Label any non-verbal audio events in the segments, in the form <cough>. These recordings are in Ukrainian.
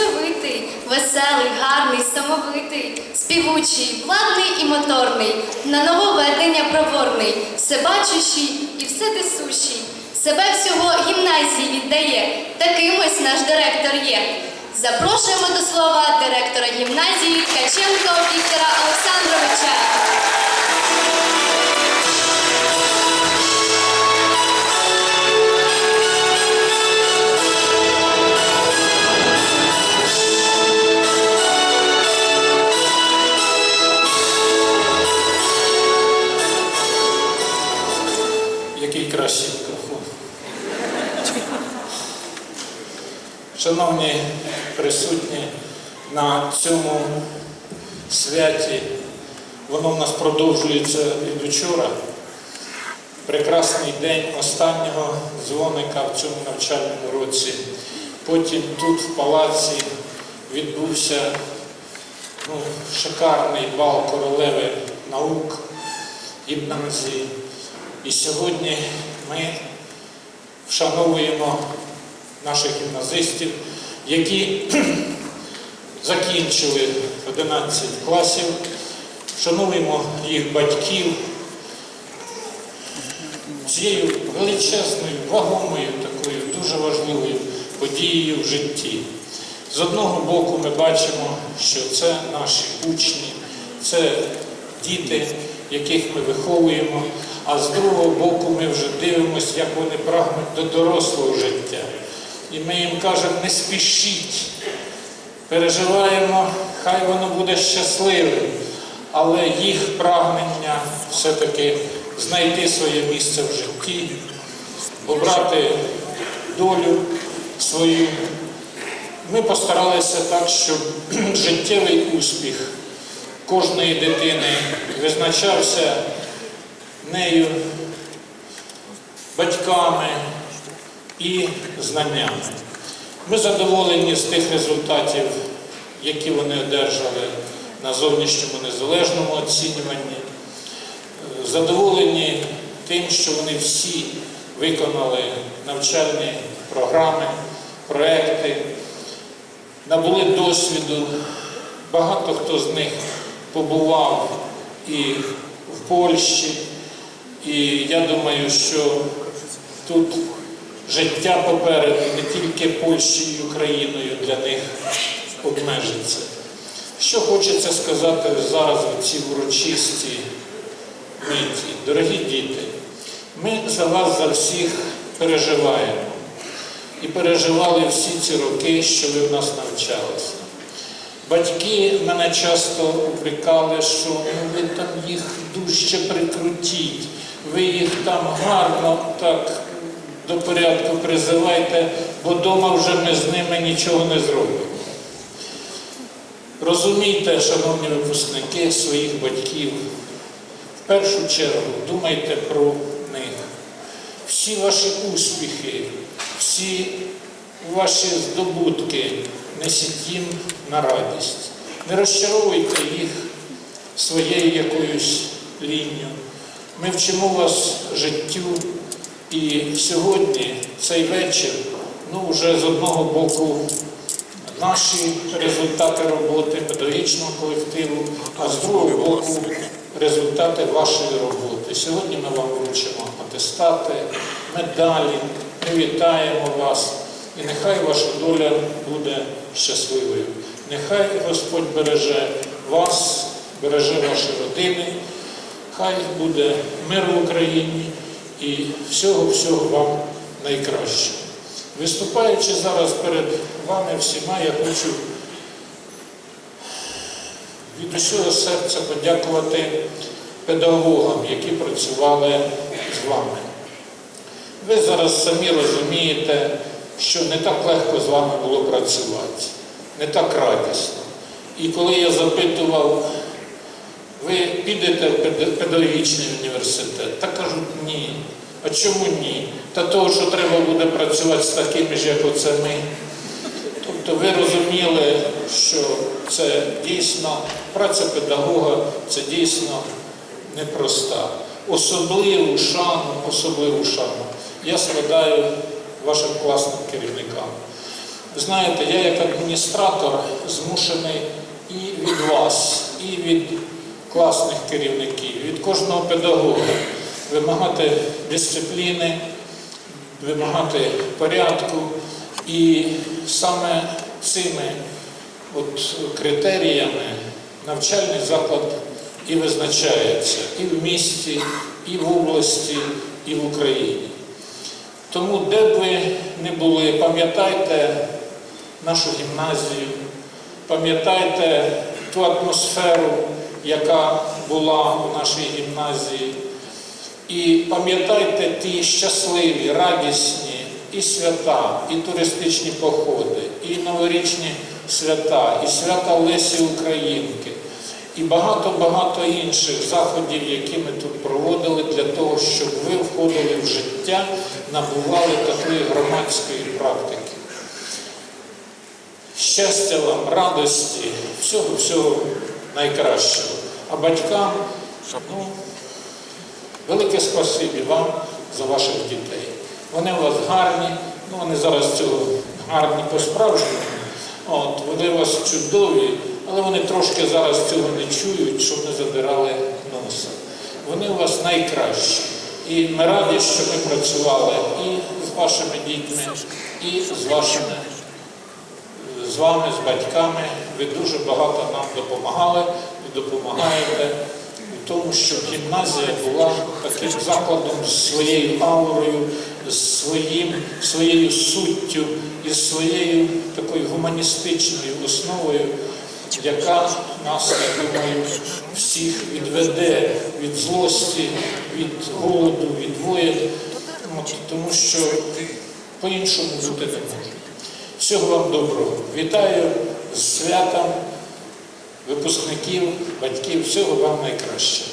працьовитий, веселий, гарний, самовитий, співучий, владний і моторний, на нововведення проворний, всебачущий і вседисущий. Себе всього гімназії віддає, таким ось наш директор є. Запрошуємо до слова директора гімназії Ткаченко Віктора Олександровича. Шановні присутні на цьому святі, воно в нас продовжується від вчора. Прекрасний день останнього дзвоника в цьому навчальному році. Потім тут, в палаці, відбувся ну, шикарний бал королеви наук гімназії. І сьогодні ми вшановуємо наших гімназистів, які <clears throat> закінчили 11 класів, вшановуємо їх батьків цією величезною, вагомою такою, дуже важливою подією в житті. З одного боку ми бачимо, що це наші учні, це діти, яких ми виховуємо, а з другого боку ми вже дивимося, як вони прагнуть до дорослого життя. І ми їм кажемо, не спішіть, переживаємо, хай воно буде щасливим, але їх прагнення все-таки знайти своє місце в житті, обрати долю свою. Ми постаралися так, щоб <clears throat> життєвий успіх кожної дитини визначався нею, батьками і знаннями. Ми задоволені з тих результатів, які вони одержали на зовнішньому незалежному оцінюванні. Е, Задоволені тим, що вони всі виконали навчальні програми, проекти, набули досвіду. Багато хто з них побував і в Польщі, і я думаю, що тут життя попереду не тільки Польщею і Україною для них обмежиться. Що хочеться сказати зараз у ці урочисті миті, дорогі діти, ми за вас за всіх переживаємо і переживали всі ці роки, що ви в нас навчалися. Батьки мене часто упрекали, що ну, ви там їх дужче прикрутіть, ви їх там гарно так до порядку призивайте, бо вдома вже ми з ними нічого не зробимо. Розумійте, шановні випускники, своїх батьків, в першу чергу думайте про них. Всі ваші успіхи, всі ваші здобутки несіть їм на радість. Не розчаровуйте їх своєю якоюсь лінією. Ми вчимо вас життю, і сьогодні цей вечір, ну вже з одного боку наші результати роботи педагогічного колективу, а з другого боку результати вашої роботи. Сьогодні ми вам вручимо атестати, медалі, ми вітаємо вас. І нехай ваша доля буде щасливою. Нехай Господь береже вас, береже ваші родини, хай буде мир в Україні і всього-всього вам найкращого. Виступаючи зараз перед вами всіма, я хочу від усього серця подякувати педагогам, які працювали з вами. Ви зараз самі розумієте, що не так легко з вами було працювати, не так радісно. І коли я запитував, ви підете в педагогічний університет, та кажуть ні. А чому ні? Та того, що треба буде працювати з такими ж, як оце ми. Тобто ви розуміли, що це дійсно праця педагога, це дійсно непроста. Особливу шану, особливу шану я складаю вашим класним керівникам. Знаєте, я як адміністратор змушений і від вас, і від класних керівників, від кожного педагога вимагати дисципліни, вимагати порядку. І саме цими от критеріями навчальний заклад і визначається і в місті, і в області, і в Україні. Тому, де б ви не були, пам'ятайте нашу гімназію, пам'ятайте ту атмосферу, яка була у нашій гімназії, і пам'ятайте ті щасливі, радісні і свята, і туристичні походи, і новорічні свята, і свята Лесі Українки, і багато-багато інших заходів, які ми тут проводили для того, щоб ви входили в життя, набували такої громадської практики. Щастя вам, радості, всього всього найкращого. А батькам, ну, велике спасибі вам за ваших дітей. Вони у вас гарні, ну вони зараз цього гарні по-справжньому. От, вони у вас чудові, але вони трошки зараз цього не чують, щоб не задирали носа. Вони у вас найкращі. І ми раді, що ми працювали і з вашими дітьми, і з вашими з вами, з батьками. Ви дуже багато нам допомагали, ви допомагаєте у тому, щоб гімназія була таким закладом з своєю аурою, з своїм, своєю суттю і своєю такою гуманістичною основою, яка нас, я думаю, всіх відведе від злості, від голоду, від воєн, тому що по-іншому бути не може. Всього вам доброго. Вітаю з святом випускників, батьків. Всього вам найкраще.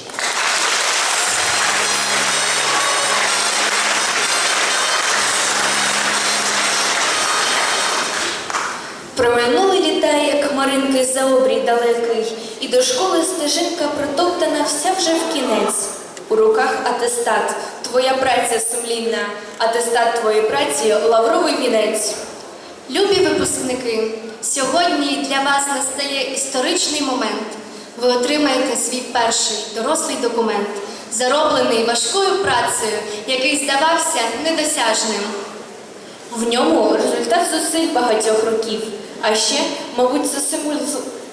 Проминули літа, як хмаринки за обрій далекий, і до школи стежинка протоптана вся вже в кінець. У руках атестат, твоя праця сумлінна, атестат твоєї праці лавровий вінець. Любі випускники, сьогодні для вас настає історичний момент. Ви отримаєте свій перший дорослий документ, зароблений важкою працею, який здавався недосяжним. В ньому результат зусиль багатьох років, а ще, мабуть, це символ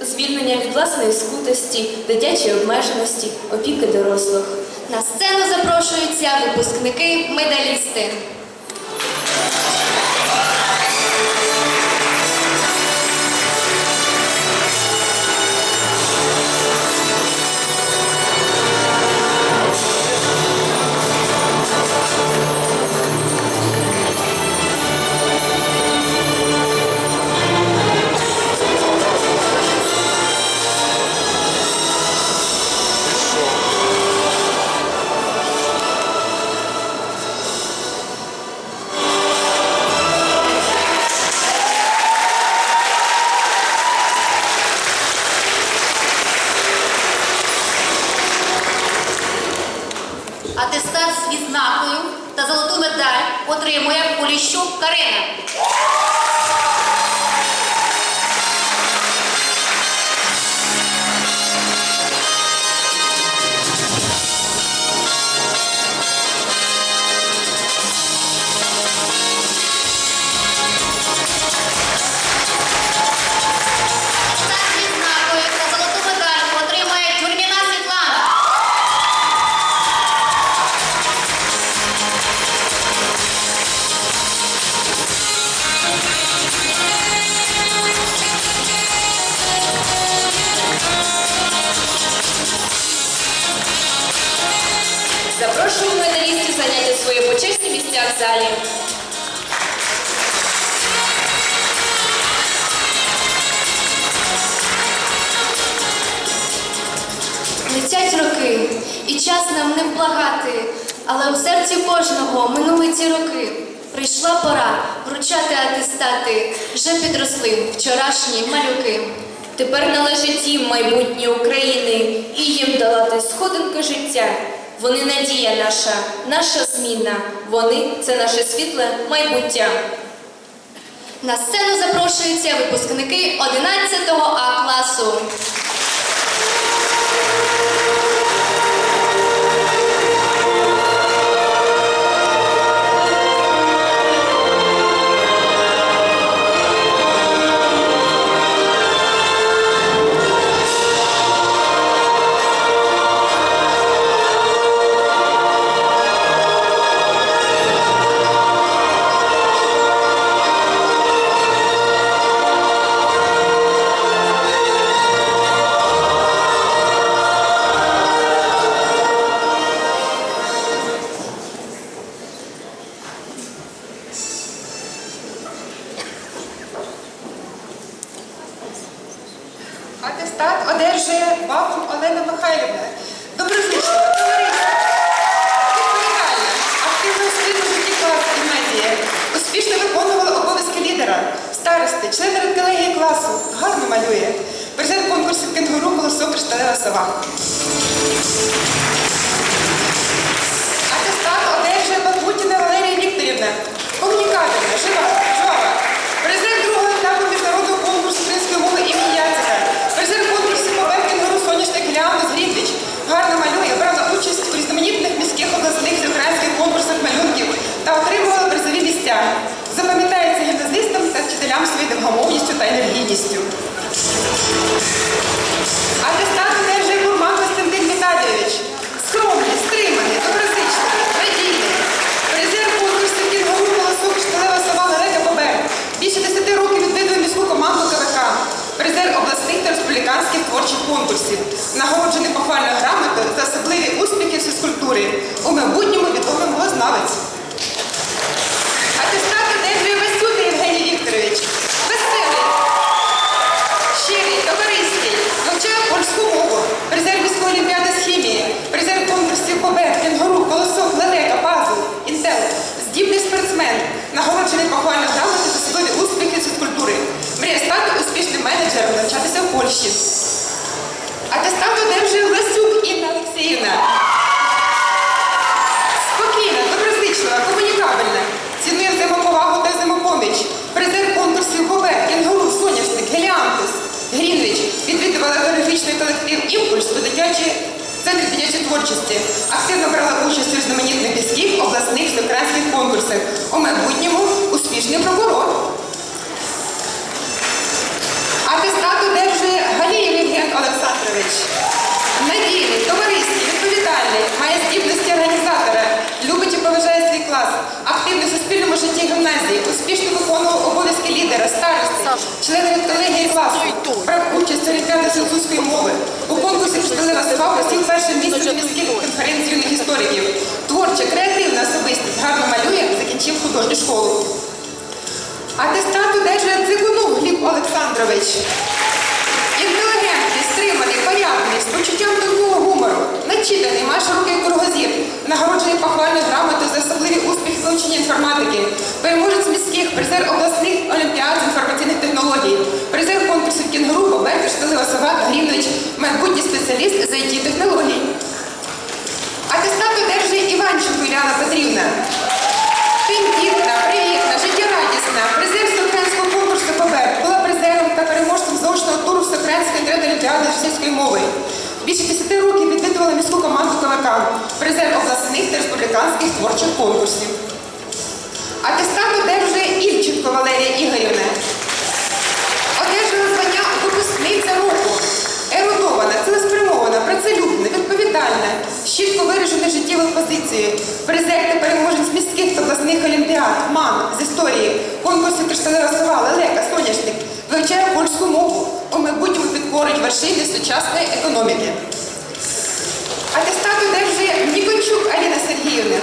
звільнення від власної скутості, дитячої обмеженості, опіки дорослих. На сцену запрошуються випускники-медалісти. Залі. Летять роки, і час нам не вблагати, але у серці кожного минули ці роки. Прийшла пора вручати атестати, вже підросли вчорашні малюки. Тепер належить їм майбутнє України і їм долати сходинки життя. Вони надія наша, наша зміна. Вони це наше світле майбуття. На сцену запрошуються випускники 11 А класу. Члена редколегії класу, гарно малює. Призер конкурсів кенгуру колосок кришталева сова. Атестат одержує Бакутіна Валерія Вікторівна. Комунікабельна, жива, жвава. Призер другого етапу міжнародного конкурсу української мови імені Яцика. Призер конкурсу по вебкінгу соняшник Леонид Грінвіч. Гарно малює, брала участь у різноманітних міських обласних і українських конкурсах малюнків та отримувала призові місця. Запам'ятається гімназистам та вчителям своєю невгамовністю та енергійністю. Атестат одержує Курман Костянтин Віталійович. Скромний, стриманий, доброзичливий, надійний. Призер конкурсу кінгуру голосок шталева сова Лелека Бобер. Більше 10 років відвідує міську команду КВК. Призер обласних та республіканських творчих конкурсів. Нагороджений похвальною грамотою за особливі успіхи в фізкультурі. У майбутньому відомий мовознавець. Атестат одержує Васюта Євгеній Вікторович. Веселий, щирий, товариський, вивчає польську мову, призер міської олімпіади з хімії, призер конкурсів побед, кенгуру, колосок, лелека, пазл, інтел, здібний спортсмен, нагороджений похвальною грамотою за особливі успіхи з фізкультури, мріє стати успішним менеджером, навчатися в Польщі. Атестат одержує Власюк Інна Олексіївна. Спокійна, доброзичлива, комунікабельна, цінує взаємоповагу та взаємопоміч. Призер конкурсів Бобер, Кенгуру, Соняшник, Геліантус, Грінвіч відвідувала хореографічний колектив Імпульс у дитячій центрі дитячої творчості. Активно брала участь у різноманітних міських, обласних всеукраїнських конкурсах. У майбутньому успішний прокурор. Атестат одержує Галієв Євген Олександрович. Надійний, товариський, відповідальний, має здібності організатора, любить і поважає свій клас, активний в суспільному житті гімназії, успішно виконував обов'язки лідера, старости, члени колегії класу, брав участь олімпіади французької мови. У конкурсі «Кришталева сова» посів першим місцем міських конференцій юних істориків. Творча, креативна особистість, гарно малює, закінчив художню школу. Атестат одержує Цигунов Гліб Олександрович. Стриманий, порядний, з почуттям тонкого гумору, начитаний, має широкий кругозір, нагороджений похвальною грамотою за особливі успіхи в вивченні інформатики, переможець міських, призер обласних олімпіад з інформаційних технологій, призер конкурсів кінгуру, Бобер, Шталива Сова, Грівнович, майбутній спеціаліст з it технологій. Атестат одержує Іванченко Іляна Петрівна. Тендітна, привітна, життєрадісна, призер всеукраїнського конкурсу ПБ, була призером та переможцем заочного туру Всеукраїнської інтернет-олімпіади з російської мови. Більше 10 років відвідувала міську команду КВК, призер обласних та республіканських творчих конкурсів. Атестат одержує Ільченко Валерія Ігорівна. Одержала звання випускниця року. Ерудована, цілеспрямована, працелюбна, відповідальна, з чітко вираженою життєвою позицією. Призер та переможець міських та обласних олімпіад, МАН з історії, конкурсів Кришталева лелека, соняшник, вивчає польську мову, у майбутньому підкорить вершини сучасної економіки. Атестат одержує Нікончук Аліна Сергіївна.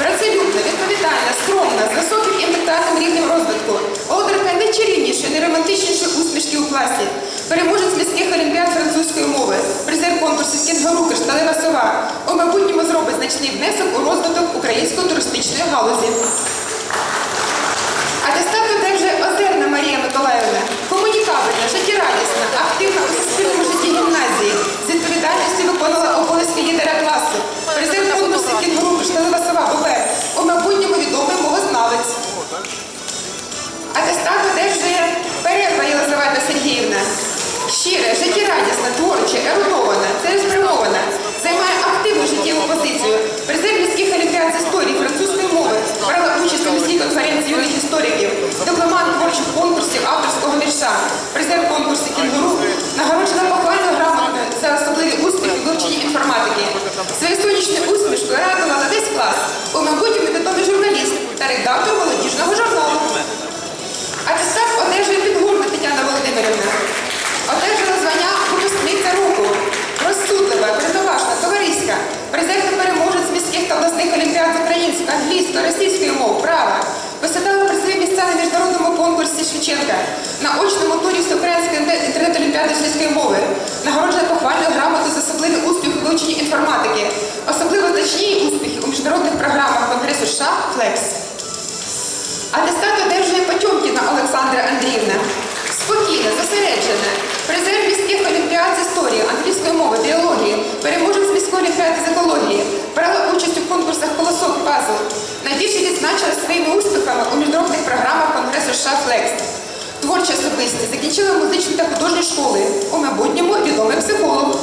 Працелюбна, відповідальна, скромна, з високим інтелектуальним рівнем розвитку, володарка найчарівнішої, найромантичнішої усмішки у класі, переможець міських олімпіад французької мови, призер конкурсів Кінгуру, Кришталева сова. У майбутньому зробить значний внесок у розвиток української туристичної галузі. Атестат одержує Озерна Марія Миколаївна. Комунікабельна, життєрадісна, активна у суспільному житті гімназії. З відповідальністю виконувала обов'язки лідера класу. Президент фонду Секінгрупи Штанова Сова ОП у майбутньому відомий мовознавець. Атестат де вже перерва Єлизавета Сергіївна. Щире, життєрадісна, творче, ерудована, цілеспрямована, займає активну життєву позицію. Президент міських олімпіад з історії Брала участь у міській конференції юних істориків, дипломат творчих конкурсів авторського вірша, призер конкурсу «Кінгуру», нагороджена похвальною грамотою за особливі успіхи в вивченні інформатики. Своєю сонячною усмішкою на весь клас, у майбутньому відомий журналіст та редактор молодіжного журналу. А Атестат одержує підгурна Тетяна Володимирівна. Одержує Відзначила своїми успіхами у міжнародних програмах Конгресу США «Флекс». Творча особистість, закінчила музичні та художні школи. У майбутньому відомий психолог.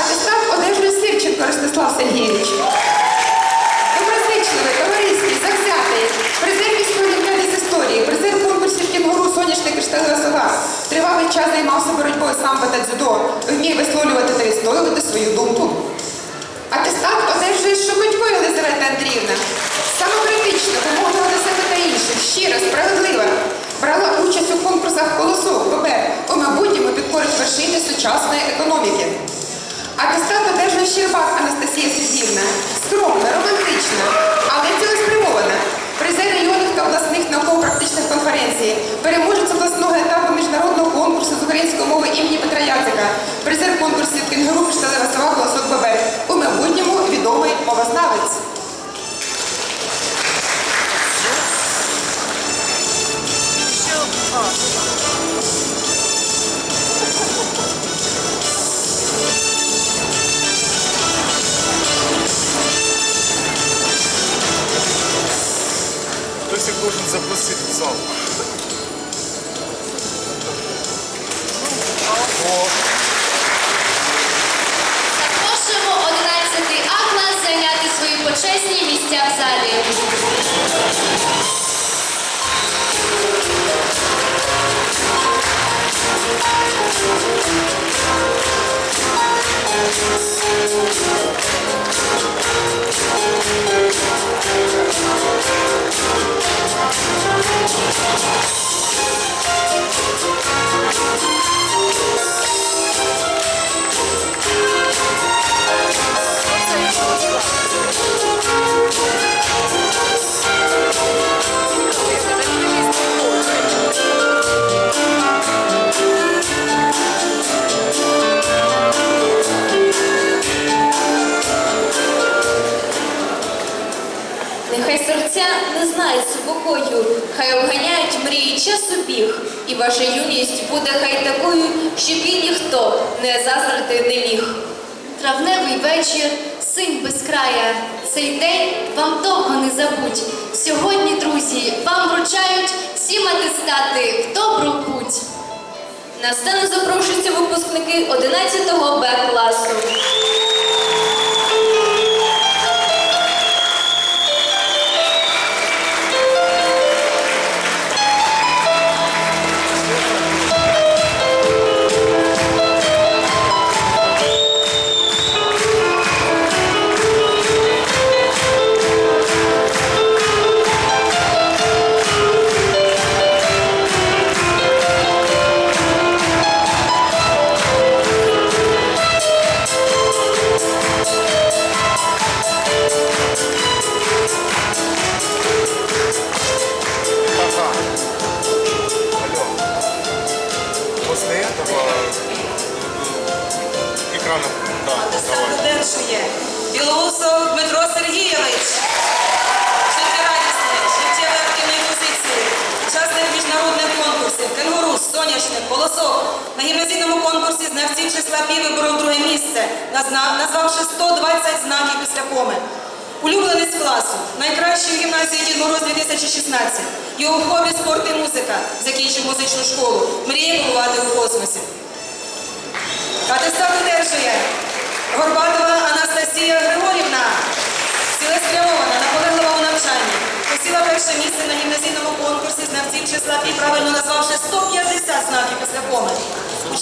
Атестат одержує Сирченко Ростислав Сергійович. Доброзичливий, товариський, завзятий, призер міської олімпіади з історії, призер конкурсів кінгуру Соняшник Кришталева сова. Тривалий час займався боротьбою самбо та дзюдо, вміє висловлювати та відстоювати свою думку. Атестат одержує Шокотько Єлизавета Андріївна. До себе та інших, щира, справедлива. Брала участь у конкурсах «Колосок», «Бобер», у майбутньому підкорить вершини сучасної економіки. Атестат одержує Щербак Анастасія Сергіївна. Скромна, романтична, але цілеспрямована. Призер районних та обласних науково-практичних конференцій, переможець обласного етапу міжнародного конкурсу з української мови імені Петра Яцика, призер конкурсів кінгуру Кришталева сова Голосок Бабер. У майбутньому відомий мовознавець. 哦。Ваша юність буде хай такою, що їй ніхто не заздрити не міг. Травневий вечір, синь без края. Цей день вам довго не забудь. Сьогодні, друзі, вам вручають всі атестати в добру путь. На сцену запрошуються випускники 11 Б класу.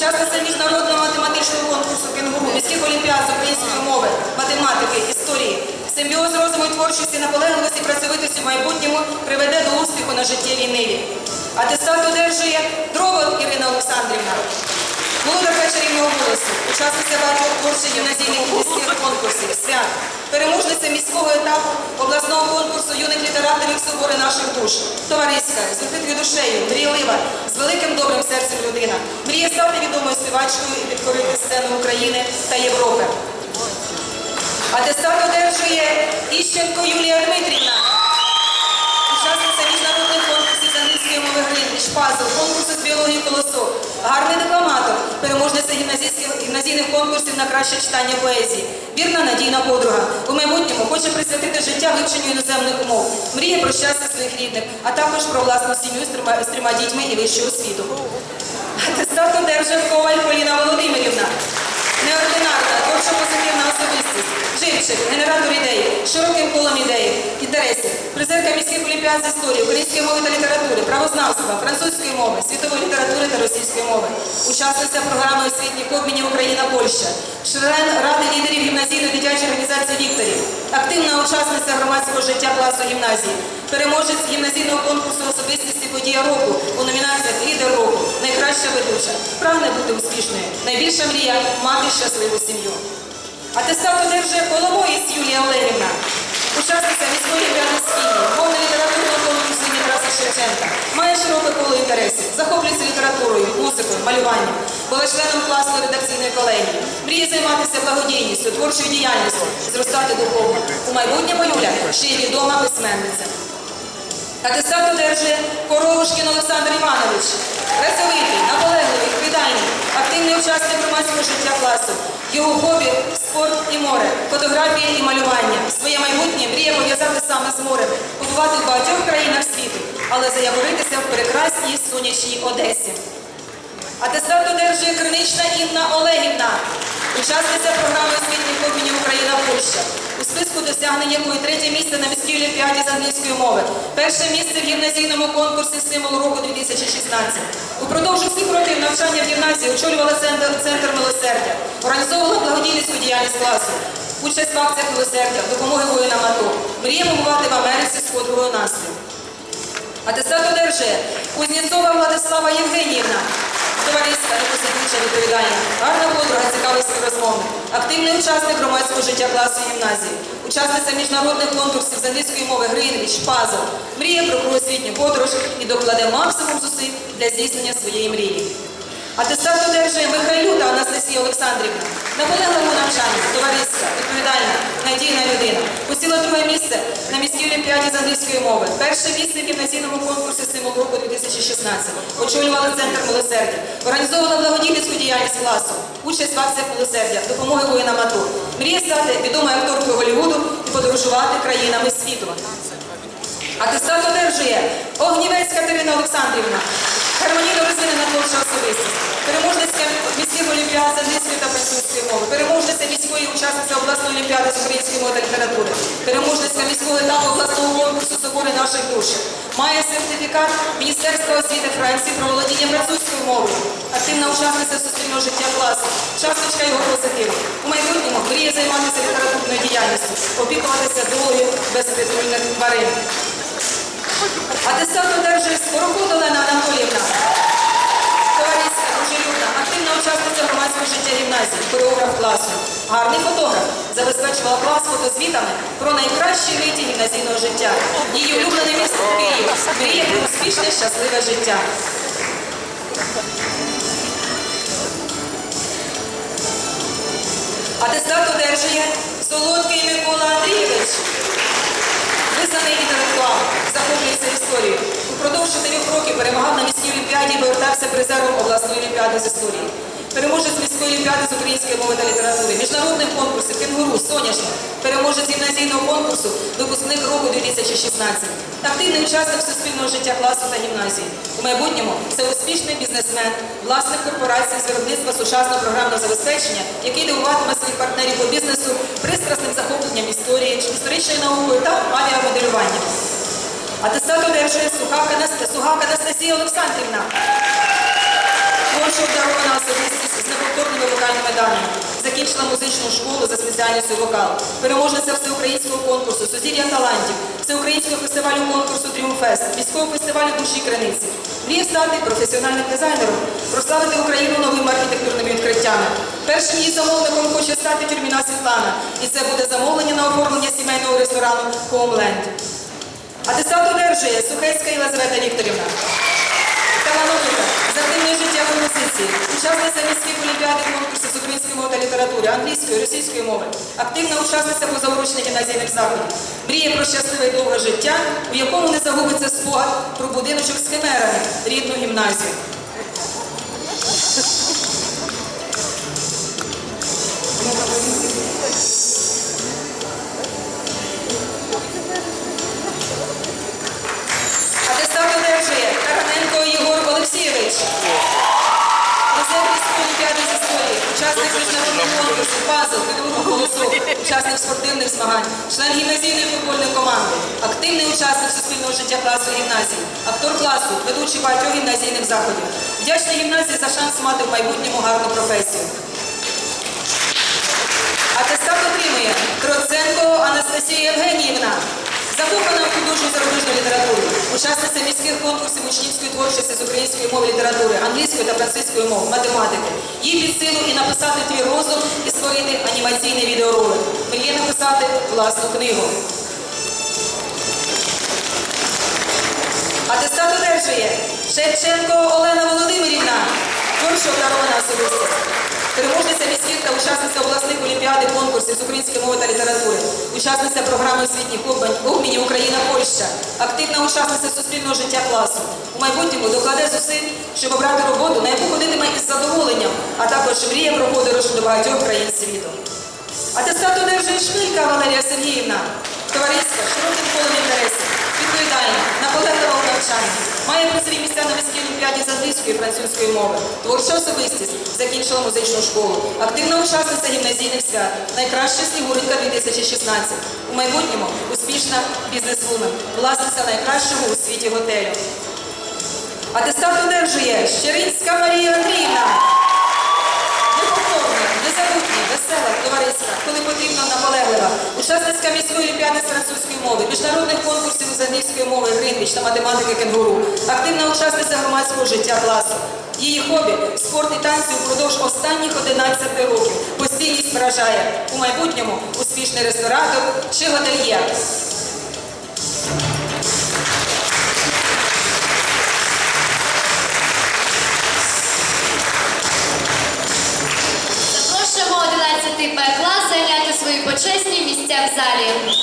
Учасниця міжнародного математичного конкурсу «Кенгуру», міських олімпіад з української мови, математики, історії. Симбіоз розуму і творчості, наполегливості працьовитості в майбутньому приведе до успіху на життєвій ниві. Атестат одержує Дровот Ірина Олександрівна. Володарка чарівного голосу, учасниця багатьох творчих гімназійних міських конкурсів, свят, переможниця міського етапу обласного конкурсу юних літераторів собори наших душ, товариська, з відкритою душею, мрійлива, з великим добрим серцем людина, мріє стати відомою співачкою і підкорити сцену України та Європи. Атестат одержує Іщенко Юлія Дмитрівна. Учасниця міжнародних конкурсів з англійської мови Гринвіч, пазл, конкурсу з біології колосок, гарний декламатор, переможниця гімназійних конкурсів на краще читання поезії, вірна надійна подруга. У майбутньому хоче присвятити життя вивченню іноземних мов, мріє про щастя своїх рідних, а також про власну сім'ю з трьома, дітьми і вищу освіту. Атестат держав Коваль Поліна Володимирівна. Неординарна, позитивна особистість, живчик, генератор ідей, широким колом ідей, інтересів, призерка міських олімпіад з історії, української мови та літератури, правознавства, французької мови, світової літератури та російської мови, учасниця програми освітніх обмінів Україна-Польща, член Ради лідерів гімназійно-дитячої організації Вікторів, активна учасниця громадського життя класу гімназії, переможець гімназійного конкурсу особистості подія року у номінаціях Лідер року, найкраща ведуча, прагне бути успішною, найбільша мрія мати щасливу сім'ю. Атестат одержує Коломоїць Юлія Олегівна, учасниця міської олімпіади з хімії, мовно-літературного конкурсу Тараса Шевченка, має широке коло інтересів, захоплюється літературою, музикою, малюванням, була членом класної редакційної колегії, мріє займатися благодійністю, творчою діяльністю, зростати духовно. У майбутньому Юля ще й відома письменниця. Атестат одержує Коровушкін Олександр Іванович. Працьовитий, наполегливий, відповідальний, активний учасник громадського життя класу. Його хобі спорт і море, фотографія і малювання. Своє майбутнє мріє пов'язати саме з морем, побувати в багатьох країнах світу, але заявитися в прекрасній сонячній Одесі. Атестат одержує Кринична Інна Олегівна, учасниця програми освітніх обмінів Україна Польща. У списку досягнень якої третє місце на міській олімпіаді з англійської мови, перше місце в гімназійному конкурсі символ року 2016. Упродовж усіх років навчання в гімназії очолювала центр, милосердя, організовувала благодійницьку діяльність класу, участь в акціях милосердя, допомоги воїнам АТО. Мріє побувати в Америці з подругою Настю. Атестат одержує Кузнєцова Владислава Євгеніївна. Товариська, непосереднича відповідальна, гарна подруга, цікавий співрозмовник, активний учасник громадського життя класу гімназії, учасниця міжнародних конкурсів з англійської мови Гринвіч, пазл, мріє про кругосвітню подорож і докладе максимум зусиль для здійснення своєї мрії. Атестат одержує Михайлюта Анастасія Олександрівна. Наполегливому навчанні, товариська, відповідальна, надійна людина. Посіла друге місце на міській олімпіаді з англійської мови. Перше місце в гімназійному конкурсі «Символ року 2016. Очолювала центр милосердя. Організовувала благодійницьку діяльність класу. Участь в акціях милосердя, допомоги воїнам АТО. Мріє стати відомою акторкою Голлівуду і подорожувати країнами світу. Атестат одержує Огнівець Катерина Олександрівна. Гармонійно розвинена творча особистість. Переможниця міських олімпіад з англійської та французької мови. Переможниця міської учасниця обласної олімпіади з української мови та літератури. Переможниця міського етапу обласного конкурсу собори наших душ. Має сертифікат Міністерства освіти Франції про володіння французькою мовою. Активна учасниця суспільного життя класу. Часточка його позитиву. У майбутньому мріє займатися літературною діяльністю, опікуватися долею безпритульних тварин. Атестат одержує Скороход Олена Анатоліївна. Товариська, дружелюбна, активна учасниця громадського життя гімназії, хореограф класу. Гарний фотограф. Забезпечувала клас фотозвітами про найкращі миті гімназійного життя. Її улюблене місто Київ. Мріє про успішне, щасливе життя. Атестат одержує Солодкий Микола Андрійович. Визнаний інтелектуал, захоплюється історією. Упродовж чотирьох років перемагав на міській олімпіаді і повертався призером обласної олімпіади з історії. Переможець міської олімпіади з української мови та літератури, міжнародних конкурсів, кенгуру, соняшник, переможець гімназійного конкурсу, випускник року 2016. Активний учасник суспільного життя класу та гімназії. У майбутньому це успішний бізнесмен, власник корпорації з виробництва сучасного програмного забезпечення, який дивуватиме своїх партнерів по бізнесу пристрасним захопленням історії, історичною наукою та авіамоделюванням. Атестат одержує Сухак Анастасія Олександрівна. Творчо обдарована особистість матеріальними медалями. Закінчила музичну школу за спеціальністю вокал. Переможниця всеукраїнського конкурсу Сузір'я талантів, всеукраїнського фестивалю конкурсу Тріумфест, міського фестивалю душі криниці. Мріє стати професіональним дизайнером, прославити Україну новими архітектурними відкриттями. Першим її замовником хоче стати фірміна Світлана, і це буде замовлення на оформлення сімейного ресторану Homeland. Атестат одержує Сухецька Єлизавета Вікторівна. Талановита, з життя життєвою позиції, учасниця міських олімпіади конкурсів з української мови та літератури, англійської, російської мови, активна учасниця позаурочних гімназійних заходів, мріє про щасливе і довге життя, у якому не загубиться спогад про будиночок з химерами, рідну гімназію. Конкурсу, пазл, фігуру, учасник спортивних змагань, член гімназійної футбольної команди, активний учасник суспільного життя класу гімназії, актор класу, ведучий багатьох гімназійних заходів. Вдячний гімназії за шанс мати в майбутньому гарну професію. Атестат отримує Троценко Анастасія Євгеніївна. Закохана в художню зарубіжну літературу, учасниця міських конкурсів учнівської творчості з української мови літератури, англійської та французької мов, математики. Їй під силу і написати твір роздум і створити анімаційний відеоролик. Мріє написати власну книгу. Атестат одержує Шевченко Олена Володимирівна, Горшок Романа особистість. Переможниця міських та учасниця обласних олімпіад і конкурсів з української мови та літератури, учасниця програми освітніх обмін- обмінів Україна-Польща, активна учасниця суспільного життя класу. У майбутньому докладе зусиль, щоб обрати роботу, на яку ходитиме із задоволенням, а також мріє про подорож до багатьох країн світу. Атестат одержує Шмилька Валерія Сергіївна, товариська, широким колом інтересів, відповідальна, наполеглива у навчанні, має призові місця на міській олімпіаді з англійської і французької мови, творча особистість, закінчила музичну школу, активна учасниця гімназійних свят, найкраща снігуринка 2016. У майбутньому успішна бізнес-вумен, власниця найкращого у світі готелю. Атестат одержує Щеринська Марія Андріївна. Весела, товариська, коли потрібно наполеглива. Учасницька міської олімпіади з французької мови, міжнародних конкурсів з мови, Гринвіч та математики кенгуру. Активна учасниця громадського життя класу. Її хобі спорт і танці впродовж останніх 11 років. Постійність вражає. У майбутньому успішний ресторатор чи готельєр. 11 Б клас зайняти свої почесні місця в залі.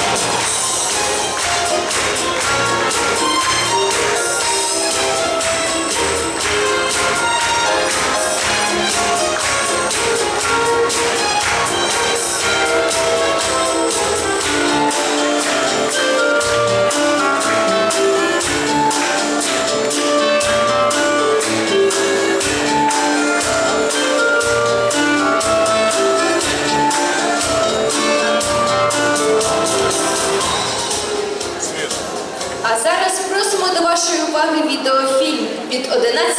А зараз 11